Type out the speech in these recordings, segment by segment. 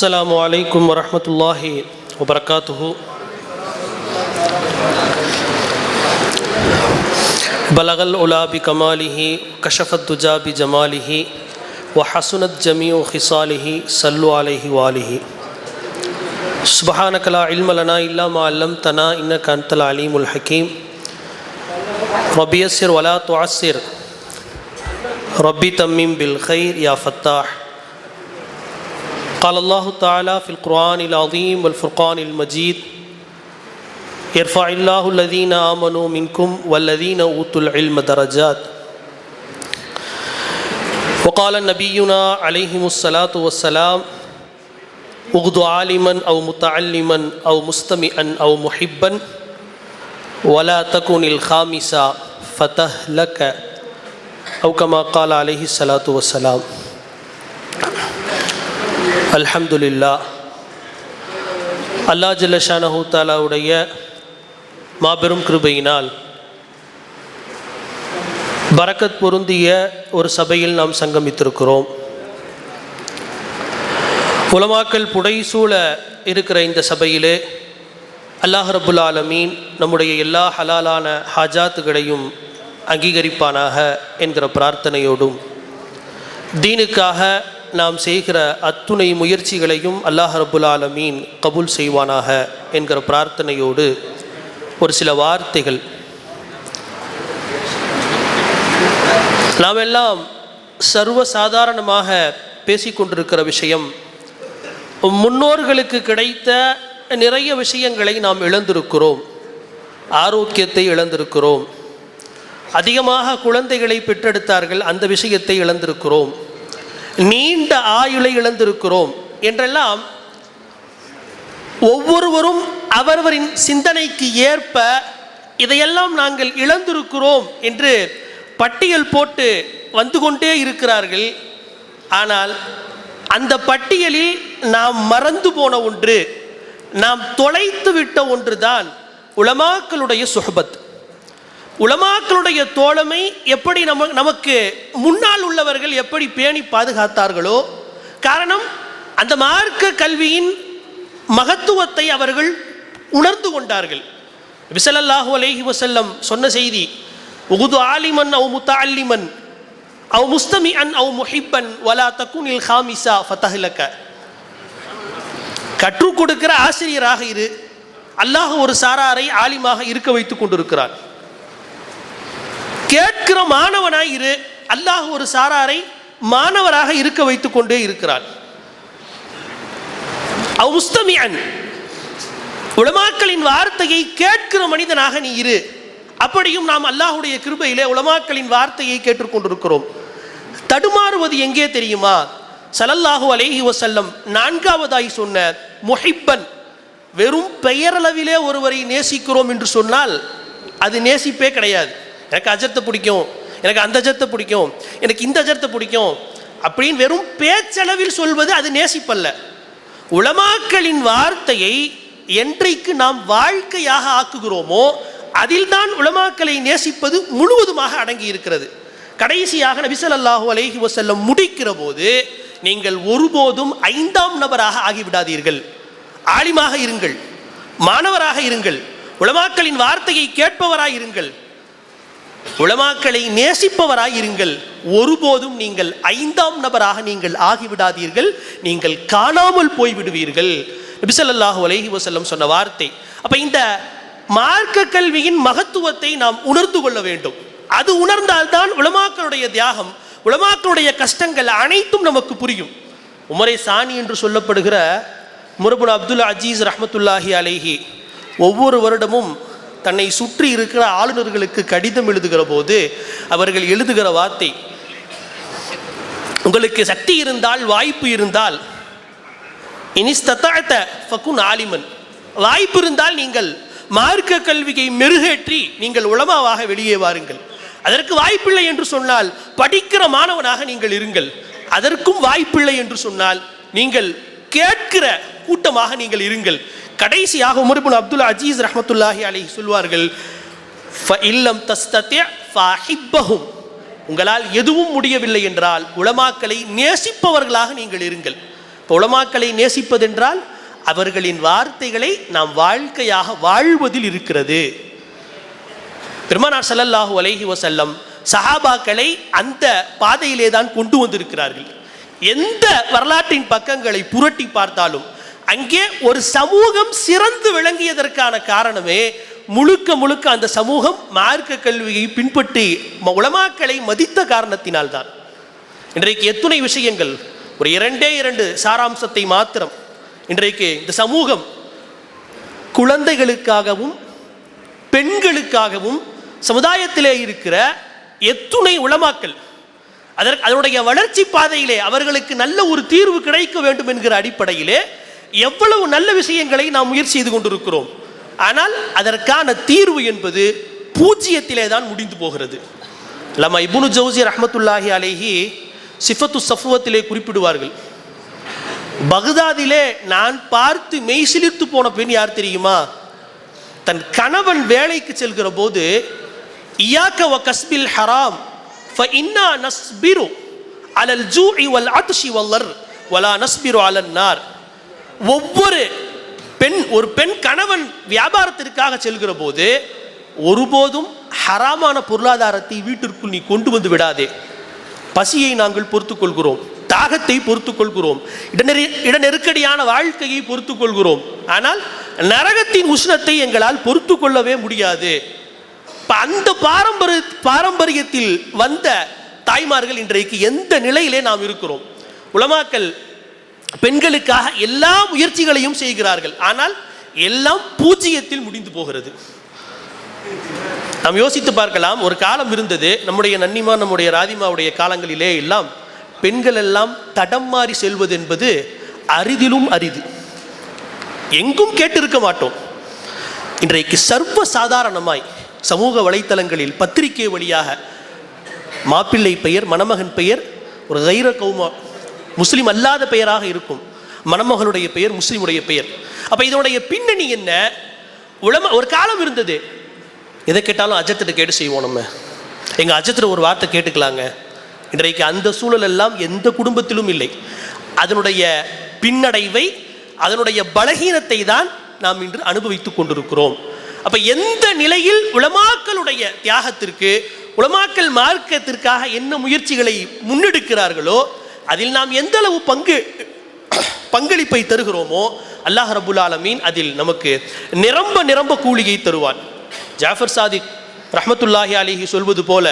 السلام عليكم ورحمة الله وبركاته. بلغ العلا بكماله كشف الدجى بجماله وحسنت جميع خصاله صلوا عليه وآله. سبحانك لا علم لنا إلا ما علمتنا إنك أنت العليم الحكيم. ربي يسر ولا تعسر. ربي تمم بالخير يا فتاح. قال الله تعالى في القرآن العظيم والفرقان المجيد يرفع الله الذين آمنوا منكم والذين أوتوا العلم درجات. وقال نبينا عليهم الصلاة والسلام اغد عالما أو متعلما أو مستمعا أو محبا ولا تكن الخامسة فتهلك. أو كما قال عليه الصلاة والسلام. அல்ஹம்துலில்லா. அல்லா ஜல்லஷானஹூ தாலாவுடைய மாபெரும் கிருபையினால் பரக்கத் பொருந்திய ஒரு சபையில் நாம் சங்கமித்திருக்கிறோம். உலமாக்கல் புடைசூழ இருக்கிற இந்த சபையிலே அல்லாஹ் ரபுல் ஆலமீன் நம்முடைய எல்லா ஹலாலான ஹாஜாத்துகளையும் அங்கீகரிப்பானாக என்கிற பிரார்த்தனையோடும் தீனுக்காக நாம் செய்கிற அத்துணை முயற்சிகளையும் அல்லாஹ் ரபுல் ஆலமீன் கபூல் செய்வானாக என்கிற பிரார்த்தனையோடு ஒரு சில வார்த்தைகள். நாம் எல்லாம் சர்வ சாதாரணமாக பேசிக்கொண்டிருக்கிற விஷயம் முன்னோர்களுக்கு கிடைத்த நிறைய விஷயங்களை நாம் இழந்திருக்கிறோம் ஆரோக்கியத்தை இழந்திருக்கிறோம் அதிகமாக குழந்தைகளை பெற்றெடுத்தார்கள் அந்த விஷயத்தை இழந்திருக்கிறோம். நீண்ட ஆயுளை இழந்திருக்கிறோம் என்றெல்லாம் ஒவ்வொருவரும் அவரவரின் சிந்தனைக்கு ஏற்ப இதையெல்லாம் நாங்கள் இழந்திருக்கிறோம் என்று பட்டியல் போட்டு வந்து கொண்டே இருக்கிறார்கள். ஆனால் அந்த பட்டியலில் நாம் மறந்து போன ஒன்று நாம் தொலைத்து விட்ட ஒன்று தான் உலமாக்களுடைய சுஹபத். உலமாக்களுடைய தோழமை எப்படி நம்ம நமக்கு முன்னால் உள்ளவர்கள் எப்படி பேணி பாதுகாத்தார்களோ காரணம் அந்த மார்க்க கல்வியின் மகத்துவத்தை அவர்கள் உணர்ந்து கொண்டார்கள். விசலல்லாஹு அலேஹி வசல்லம் சொன்ன செய்தி உகுது ஆலிமன் அவு முத்த அல்லிமன் அவு முஸ்தமி அன் அவு முஹிப்பன் வலா தக்குனில் ஹாமிசா ஃபத்தஹ்லக்க கற்றுக் கொடுக்கிற ஆசிரியராக இரு அல்லாஹ் ஒரு சாராரை ஆலிமாக இருக்க வைத்துக் கொண்டிருக்கிறார். கேட்கிற மாணவனாய் இரு. அல்லாஹ் ஒரு சாராரை மாணவராக இருக்க வைத்துக் கொண்டே இருக்கிறான். அவுஸ்தமியன் உலமாக்களின் வார்த்தையை கேட்கிற மனிதனாக நீ இரு. அப்படியும் நாம் அல்லாஹுடைய கிருபையிலே உலமாக்களின் வார்த்தையை கேட்டுக்கொண்டிருக்கிறோம் தடுமாறுவது எங்கே தெரியுமா? சலல்லாஹு அலேஹி வசல்லம் நான்காவதாய் சொன்ன முஹிப்பன். வெறும் பெயரளவிலே ஒருவரை நேசிக்கிறோம் என்று சொன்னால் அது நேசிப்பே கிடையாது. எனக்கு அஜத்தை பிடிக்கும். எனக்கு அந்த அஜத்தை பிடிக்கும். எனக்கு இந்த அஜத்தை பிடிக்கும். அப்படின்னு வெறும் பேச்சளவில் சொல்வது அது நேசிப்பல்ல. உளமாக்களின் வார்த்தையை என்றைக்கு நாம் வாழ்க்கையாக ஆக்குகிறோமோ அதில்தான் உலமாக்களை உளமாக்களை நேசிப்பது முழுவதுமாக அடங்கி இருக்கிறது. கடைசியாக நபிசல்லாஹு அலஹி வசல்லம் முடிக்கிற போது நீங்கள் ஒருபோதும் ஐந்தாம் நபராக ஆகிவிடாதீர்கள். ஆலிமாக இருங்கள். மாணவராக இருங்கள். உளமாக்களின் வார்த்தையை கேட்பவராக இருங்கள். உளமாக்களை நேசிப்பவராய் இருங்கள் ஒருபோதும் நீங்கள் ஐந்தாம் நபராக நீங்கள் ஆகிவிடாதீர்கள். நீங்கள் காணாமல் போய்விடுவீர்கள். நபிசல்லாஹு அலஹி வசல்லம் சொன்ன வார்த்தை. அப்ப இந்த மார்க்க கல்வியின் மகத்துவத்தை நாம் உணர்ந்து கொள்ள வேண்டும். அது உணர்ந்தால்தான் உலமாக்களுடைய தியாகம் உலமாக்களுடைய கஷ்டங்கள் அனைத்தும் நமக்கு புரியும். உமரை சாணி என்று சொல்லப்படுகிற முரபுன் அப்துல் அஜீஸ் ரஹமத்துல்லாஹி அலேஹி ஒவ்வொரு வருடமும் தன்னை சுற்றி இருக்கிற ஆளுநர்களுக்கு கடிதம் எழுதுகிற போது அவர்கள் எழுதுகிற வார்த்தை உங்களுக்கு சக்தி இருந்தால் வாய்ப்பு இருந்தால் இனிஸ்தத்தாழ்த்த ஃபக்குன் ஆலிமன். வாய்ப்பு இருந்தால் நீங்கள் மார்க்க கல்வியை மெருகேற்றி நீங்கள் உளமாவாக வெளியே வாருங்கள். அதற்கு வாய்ப்பில்லை என்று சொன்னால் படிக்கிற மாணவனாக நீங்கள் இருங்கள். அதற்கும் வாய்ப்பில்லை என்று சொன்னால் நீங்கள் கேட்கிற கூட்டமாக நீங்கள் இருங்கள். கடைசியாக உமர்புன் அப்துல் அஜீஸ் ரஹமத்துல்லாஹி அலி சொல்வார்கள் இல்லம் தஸ்தத்ய உங்களால் எதுவும் முடியவில்லை என்றால் உலமாக்களை நேசிப்பவர்களாக நீங்கள் இருங்கள். இப்போ உலமாக்களை நேசிப்பதென்றால் அவர்களின் வார்த்தைகளை நாம் வாழ்க்கையாக வாழ்வதில் இருக்கிறது. பெருமானார் சல்லல்லாஹு அலைஹி வசல்லம் சஹாபாக்களை அந்த பாதையிலே தான் கொண்டு வந்திருக்கிறார்கள். எந்த வரலாற்றின் பக்கங்களை புரட்டி பார்த்தாலும் அங்கே ஒரு சமூகம் சிறந்து விளங்கியதற்கான காரணமே முழுக்க முழுக்க அந்த சமூகம் மார்க்க கல்வியை பின்பற்றி உளமாக்களை உலமாக்களை மதித்த காரணத்தினால்தான். இன்றைக்கு எத்துணை விஷயங்கள் ஒரு இரண்டே இரண்டு சாராம்சத்தை மாத்திரம் இன்றைக்கு இந்த சமூகம் குழந்தைகளுக்காகவும் பெண்களுக்காகவும் சமுதாயத்திலே இருக்கிற எத்துணை உளமாக்கல் அதற்கு அதனுடைய வளர்ச்சி பாதையிலே அவர்களுக்கு நல்ல ஒரு தீர்வு கிடைக்க வேண்டும் என்கிற அடிப்படையிலே எவ்வளவு நல்ல விஷயங்களை நாம் முயற்சி செய்து கொண்டிருக்கிறோம். ஆனால் அதற்கான தீர்வு என்பது பூஜ்ஜியத்திலே தான் முடிந்து போகிறது. லமா இபுனு ஜவுசி ரஹமத்துல்லாஹி அலேஹி சிஃபத்து சஃபுவத்திலே குறிப்பிடுவார்கள். பகுதாதிலே நான் பார்த்து மெய்சிலிர்த்து போன பெண் யார் தெரியுமா? தன் கணவன் வேலைக்கு செல்கிற போது இயாக்க வ கஸ்பில் ஹராம் ஃப இன்னா நஸ்பிரு அலல் ஜூஇ வல் அத்ஷி வல்லர் வலா நஸ்பிரு அலன் நார். ஒவ்வொரு பெண் ஒரு பெண் கணவன் வியாபாரத்திற்காக செல்கிற போது ஒருபோதும் ஹராமான பொருளாதாரத்தை வீட்டிற்குள் நீ கொண்டு வந்து விடாதே. பசியை நாங்கள் பொறுத்துக்கொள்கிறோம் தாகத்தை பொறுத்துக்கொள்கிறோம் இடநெறி இட நெருக்கடியான வாழ்க்கையை பொறுத்துக்கொள்கிறோம். ஆனால் நரகத்தின் உஷ்ணத்தை எங்களால் பொறுத்து கொள்ளவே முடியாது அந்த பாரம்பரிய பாரம்பரியத்தில் வந்த தாய்மார்கள் இன்றைக்கு எந்த நிலையிலே நாம் இருக்கிறோம்? உலமாக்கல் பெண்களுக்காக எல்லா முயற்சிகளையும் செய்கிறார்கள். ஆனால் எல்லாம் பூஜ்ஜியத்தில் முடிந்து போகிறது. நாம் யோசித்து பார்க்கலாம் ஒரு காலம் இருந்தது நம்முடைய நன்னிமா நம்முடைய ராதிமாவுடைய காலங்களிலே எல்லாம் பெண்கள் எல்லாம் தடம் மாறி செல்வது என்பது அரிதிலும் அரிது. எங்கும் கேட்டிருக்க மாட்டோம். இன்றைக்கு சர்வ சாதாரணமாய் சமூக வலைத்தளங்களில் பத்திரிகை வழியாக மாப்பிள்ளை பெயர் மணமகன் பெயர் ஒரு கைர கௌமா முஸ்லீம் அல்லாத பெயராக இருக்கும். மணமகளுடைய பெயர் முஸ்லீமுடைய பெயர். அப்போ இதனுடைய பின்னணி என்ன? உளம ஒரு காலம் இருந்தது. எதை கேட்டாலும் அஜத்திட்ட கேட்டு செய்வோம் நம்ம. எங்கள் அஜத்தில் ஒரு வார்த்தை கேட்டுக்கலாங்க. இன்றைக்கு அந்த சூழல் எல்லாம் எந்த குடும்பத்திலும் இல்லை. அதனுடைய பின்னடைவை அதனுடைய பலகீனத்தை தான் நாம் இன்று அனுபவித்துக் கொண்டிருக்கிறோம். அப்ப எந்த நிலையில் உலமாக்களுடைய தியாகத்திற்கு உலமாக்கல் மார்க்கத்திற்காக என்ன முயற்சிகளை முன்னெடுக்கிறார்களோ அதில் நாம் எந்த அளவு பங்கு பங்களிப்பை தருகிறோமோ அல்லாஹ் ரபுல் ஆலமீன் அதில் நமக்கு நிரம்ப நிரம்ப கூலியை தருவான். ஜாஃபர் சாதிக் ரஹமத்துல்லாஹி அலிஹி சொல்வது போல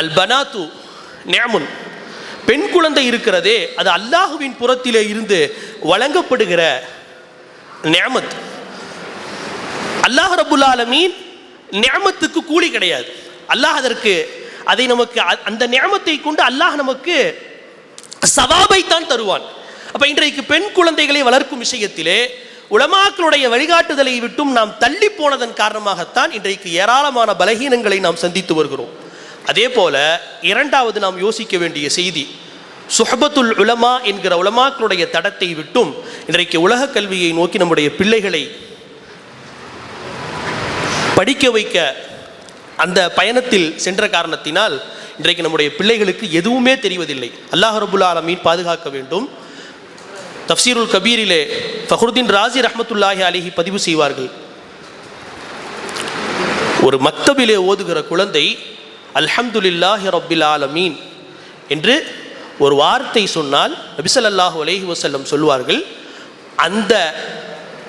அல் பனாத்து நேமுன் பெண் குழந்தை இருக்கிறதே அது அல்லாஹுவின் புறத்திலே இருந்து வழங்கப்படுகிற நேமத் அல்லாஹ் ரபுல் ஆலமீன் நேமத்துக்கு கூலி கிடையாது. அல்லாஹ் அதற்கு அதை நமக்கு அ- அந்த நியமத்தை கொண்டு அல்லாஹ் நமக்கு சவாபை தான் தருவான். அப்ப இன்றைக்கு பெண் குழந்தைகளை வளர்க்கும் விஷயத்திலே உலமாக்களுடைய வழிகாட்டுதலை விட்டும் நாம் தள்ளி போனதன் காரணமாகத்தான் இன்றைக்கு ஏராளமான பலகீனங்களை நாம் சந்தித்து வருகிறோம். அதே போல இரண்டாவது நாம் யோசிக்க வேண்டிய செய்தி சுஹபத்துல் உலமா என்கிற உலமாக்களுடைய தடத்தை விட்டும் இன்றைக்கு உலக கல்வியை நோக்கி நம்முடைய பிள்ளைகளை படிக்க வைக்க அந்த பயணத்தில் சென்ற காரணத்தினால் இன்றைக்கு நம்முடைய பிள்ளைகளுக்கு எதுவுமே தெரிவதில்லை. அல்லாஹ் ரபுல் ஆலமீன் பாதுகாக்க வேண்டும். தப்சீருல் கபீரிலே ஃபஹருதீன் ராஜி ரஹமத்துல்லாஹி அலிஹி பதிவு செய்வார்கள். ஒரு மக்தபிலே ஓதுகிற குழந்தை அல்ஹம்துலில்லாஹி ரபில் ஆலமீன் என்று ஒரு வார்த்தை சொன்னால் நபிசல்லாஹு அலஹி வசல்லம் சொல்வார்கள். அந்த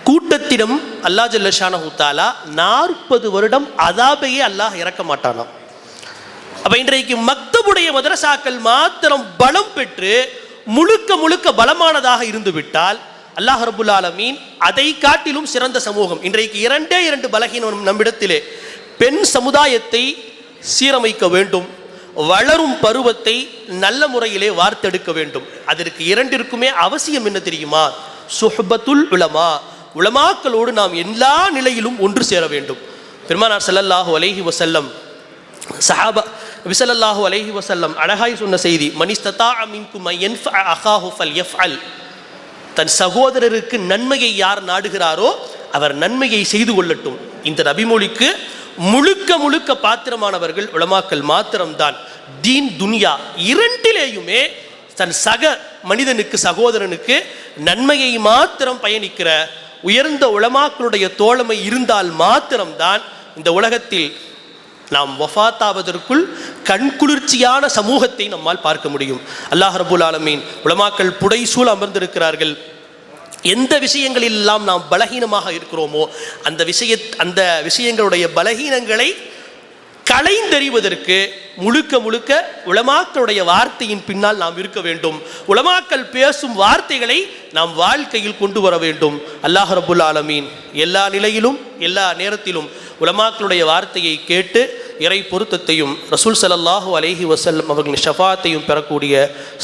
கூட்டத்திடம் அல்லாஹ் ஜல்லஷான ஹூத்தாலா நாற்பது வருடம் அதாபையே அல்லாஹ் இறக்க மாட்டானாம் அப்ப இன்றைக்கு மக்தபுடைய மதரசாக்கள் மாத்திரம் பலம் பெற்று முழுக்க முழுக்க பலமானதாக இருந்து விட்டால் அல்லாஹ் ரபுல் ஆலமீன் அதை காட்டிலும் சிறந்த சமூகம். இன்றைக்கு இரண்டே இரண்டு பலகீனம் நம்மிடத்திலே பெண் சமுதாயத்தை சீரமைக்க வேண்டும். வளரும் பருவத்தை நல்ல முறையிலே வார்த்தெடுக்க வேண்டும். அதற்கு இரண்டிற்குமே அவசியம் என்ன தெரியுமா? சுஹபத்துல் உலமா. உலமாக்களோடு நாம் எல்லா நிலையிலும் ஒன்று சேர வேண்டும். பெருமானார் செல்லல்லாஹு அலைஹி வசல்லம் சஹாபா விசலல்லாஹு அலைஹி வசல்லம் அழகாய் சொன்ன செய்தி மனிஸ்ததா மின்கும் யன்ஃப அஹாஹு ஃபல் யஃப்அல் தன் சகோதரருக்கு நன்மையை யார் நாடுகிறாரோ அவர் நன்மையை செய்து கொள்ளட்டும். இந்த நபிமொழிக்கு முழுக்க முழுக்க பாத்திரமானவர்கள் உலமாக்கல் மாத்திரம்தான். தீன் துனியா இரண்டிலேயுமே தன் சக மனிதனுக்கு சகோதரனுக்கு நன்மையை மாத்திரம் பயணிக்கிற உயர்ந்த உலமாக்களுடைய தோழமை இருந்தால் மாத்திரம்தான் இந்த உலகத்தில் நாம் வஃபாத்தாவதற்குள் கண்குளிர்ச்சியான சமூகத்தை நம்மால் பார்க்க முடியும். அல்லாஹ் ரபுல் ஆலமீன் உலமாக்கள் புடைசூழ் அமர்ந்திருக்கிறார்கள். எந்த விஷயங்களிலெல்லாம் நாம் பலகீனமாக இருக்கிறோமோ அந்த விஷய அந்த விஷயங்களுடைய பலகீனங்களை கலைந்தறிவதற்கு முழுக்க முழுக்க உலமாக்களுடைய வார்த்தையின் பின்னால் நாம் இருக்க வேண்டும். உலமாக்கள் பேசும் வார்த்தைகளை நாம் வாழ்க்கையில் கொண்டு வர வேண்டும். அல்லாஹ் ரபுல் ஆலமீன் எல்லா நிலையிலும் எல்லா நேரத்திலும் உலமாக்களுடைய வார்த்தையை கேட்டு இறை பொருத்தத்தையும் ரசூல் சலல்லாஹூ அலைஹி வசல்லம் அவர்களின் ஷஃபாத்தையும் பெறக்கூடிய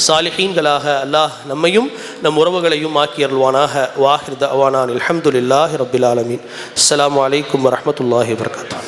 சாலிஹீன்களாக அல்லாஹ் நம்மையும் நம் உறவுகளையும் ஆக்கி அருள்வானாக. வாஹிர் தவானான் அல்ஹம்துலில்லாஹி ரப்பில் ஆலமீன். அஸ்லாம் வலைக்கம் வரமத்துல்லாஹி வர்கத்தான்